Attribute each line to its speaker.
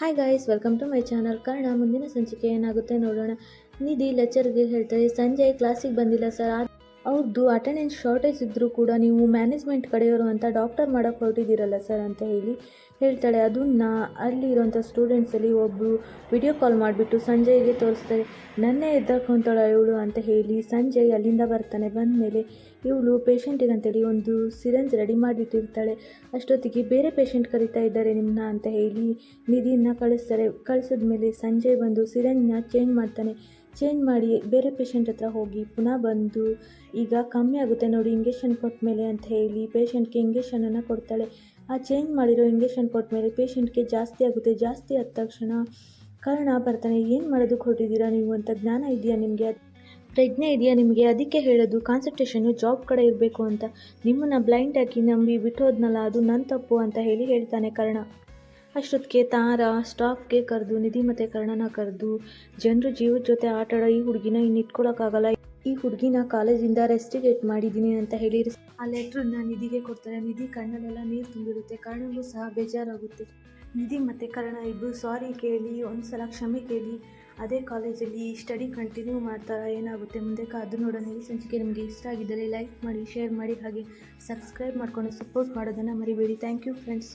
Speaker 1: Hi guys welcome to my channel Kannada ಮುಂದಿನ ಸಂಚಿಕೆ ಏನಾಗುತ್ತೆ ನೋಡೋಣ. ನಿಧಿ ಲೆಕ್ಚರ್ಗೆ ಹೇಳ್ತಾರೆ ಸಂಜೆ ಕ್ಲಾಸಿಗೆ ಬಂದಿಲ್ಲ ಸರ್ ಅವ್ರದ್ದು ಅಟೆಂಡೆನ್ಸ್ ಶಾರ್ಟೇಜ್ ಇದ್ದರೂ ಕೂಡ ನೀವು ಮ್ಯಾನೇಜ್ಮೆಂಟ್ ಕಡೆಯವರು ಅಂತ ಡಾಕ್ಟರ್ ಮಾಡೋಕ್ಕೆ ಹೊರಟಿದ್ದೀರಲ್ಲ ಸರ್ ಅಂತ ಹೇಳಿ ಹೇಳ್ತಾಳೆ. ಅದನ್ನ ಅಲ್ಲಿರೋಂಥ ಸ್ಟೂಡೆಂಟ್ಸಲ್ಲಿ ಒಬ್ಬರು ವಿಡಿಯೋ ಕಾಲ್ ಮಾಡಿಬಿಟ್ಟು ಸಂಜಯ್ಗೆ ತೋರಿಸ್ತಾರೆ. ನನ್ನೇ ಎದ್ದಾಕೊಂತಾಳೆ ಇವಳು? ಅಂತ ಹೇಳಿ ಸಂಜಯ್ ಅಲ್ಲಿಂದ ಬರ್ತಾನೆ. ಬಂದ ಮೇಲೆ ಇವಳು ಪೇಷಂಟಿಗೆ ಅಂತೇಳಿ ಒಂದು ಸಿರಂಜ್ ರೆಡಿ ಮಾಡಿಟ್ಟಿರ್ತಾಳೆ ಅಷ್ಟೊತ್ತಿಗೆ ಬೇರೆ ಪೇಷಂಟ್ ಕರಿತಾ ಇದ್ದಾರೆ ನಿಮ್ಮನ್ನ ಅಂತ ಹೇಳಿ ನಿಧಿಯನ್ನು ಕಳಿಸ್ತಾರೆ. ಕಳಿಸಿದ ಮೇಲೆ ಸಂಜಯ್ ಬಂದು ಸಿರಂಜ್ನ ಚೇಂಜ್ ಮಾಡ್ತಾನೆ. ಚೇಂಜ್ ಮಾಡಿ ಬೇರೆ ಪೇಷಂಟ್ ಹತ್ರ ಹೋಗಿ ಪುನಃ ಬಂದು ಈಗ ಕಮ್ಮಿ ಆಗುತ್ತೆ ನೋಡಿ ಇಂಜೆಕ್ಷನ್ ಕೊಟ್ಟ ಮೇಲೆ ಅಂತ ಹೇಳಿ ಪೇಷಂಟ್ಗೆ ಇಂಜೆಕ್ಷನನ್ನು ಕೊಡ್ತಾಳೆ. ಆ ಚೇಂಜ್ ಮಾಡಿರೋ ಇಂಜೆಕ್ಷನ್ ಕೊಟ್ಟ ಮೇಲೆ ಪೇಷಂಟ್ಗೆ ಜಾಸ್ತಿ ಆಗುತ್ತೆ, ಜಾಸ್ತಿ ಆದ ತಕ್ಷಣ ಕರ್ಣ ಬರ್ತಾನೆ, ಏನು ಮಾಡೋದು ಕೊಟ್ಟಿದ್ದೀರಾ ನೀವು? ಅಂತ ಜ್ಞಾನ ಇದೆಯಾ ನಿಮಗೆ? ಪ್ರಜ್ಞೆ ಇದೆಯಾ ನಿಮಗೆ? ಅದಕ್ಕೆ ಹೇಳೋದು ಕಾನ್ಸಂಟ್ರೇಷನ್ನು ಜಾಬ್ ಕಡೆ ಇರಬೇಕು ಅಂತ. ನಿಮ್ಮನ್ನು ಬ್ಲೈಂಡ್ ಹಾಕಿ ನಂಬಿ ಬಿಟ್ಟೋದ್ನಲ್ಲ, ಅದು ನನ್ನ ತಪ್ಪು ಅಂತ ಹೇಳಿ ಹೇಳ್ತಾನೆ ಕರ್ಣ. ಅಷ್ಟೊತ್ತಿಗೆ ತಾರ, ಸ್ಟಾಫ್ಗೆ ಕರೆದು, ನಿಧಿ ಮತ್ತು ಕರ್ಣನ ಕರೆದು, ಜನರು ಜೀವದ ಜೊತೆ ಆಟಾಡೋ ಈ ಹುಡುಗಿನ ಇನ್ನು ಇಟ್ಕೊಳಕ್ಕಾಗಲ್ಲ. ಈ ಹುಡುಗಿನ ಕಾಲೇಜಿಂದ ರೆಸ್ಟಿಗೇಟ್ ಮಾಡಿದ್ದೀನಿ ಅಂತ ಹೇಳಿ ಆ ಲೆಟ್ರನ್ನ ನಿಧಿಗೆ ಕೊಡ್ತಾರೆ. ನಿಧಿ ಕಣ್ಣಲ್ಲೆಲ್ಲ ನೀರು ತುಂಬಿರುತ್ತೆ. ಕರ್ಣಗೂ ಸಹ ಬೇಜಾರಾಗುತ್ತೆ. ನಿಧಿ ಮತ್ತು ಕರ್ಣ ಇಬ್ಬರು ಸಾರಿ ಕೇಳಿ ಒಂದು ಸಲ ಕ್ಷಮೆ ಕೇಳಿ, ಅದೇ ಕಾಲೇಜಲ್ಲಿ ಸ್ಟಡಿ ಕಂಟಿನ್ಯೂ ಮಾಡ್ತಾರಾ ಏನಾಗುತ್ತೆ ಮುಂದೆ ಕಾದು ನೋಡೋಣ ಈ ಸಂಚಿಕೆ ನಿಮಗೆ ಇಷ್ಟ ಆಗಿದ್ದರೆ ಲೈಕ್ ಮಾಡಿ, ಶೇರ್ ಮಾಡಿ, ಹಾಗೆ ಸಬ್ಸ್ಕ್ರೈಬ್ ಮಾಡಿಕೊಂಡು ಸಪೋರ್ಟ್ ಮಾಡೋದನ್ನು ಮರಿಬೇಡಿ. Thank you friends.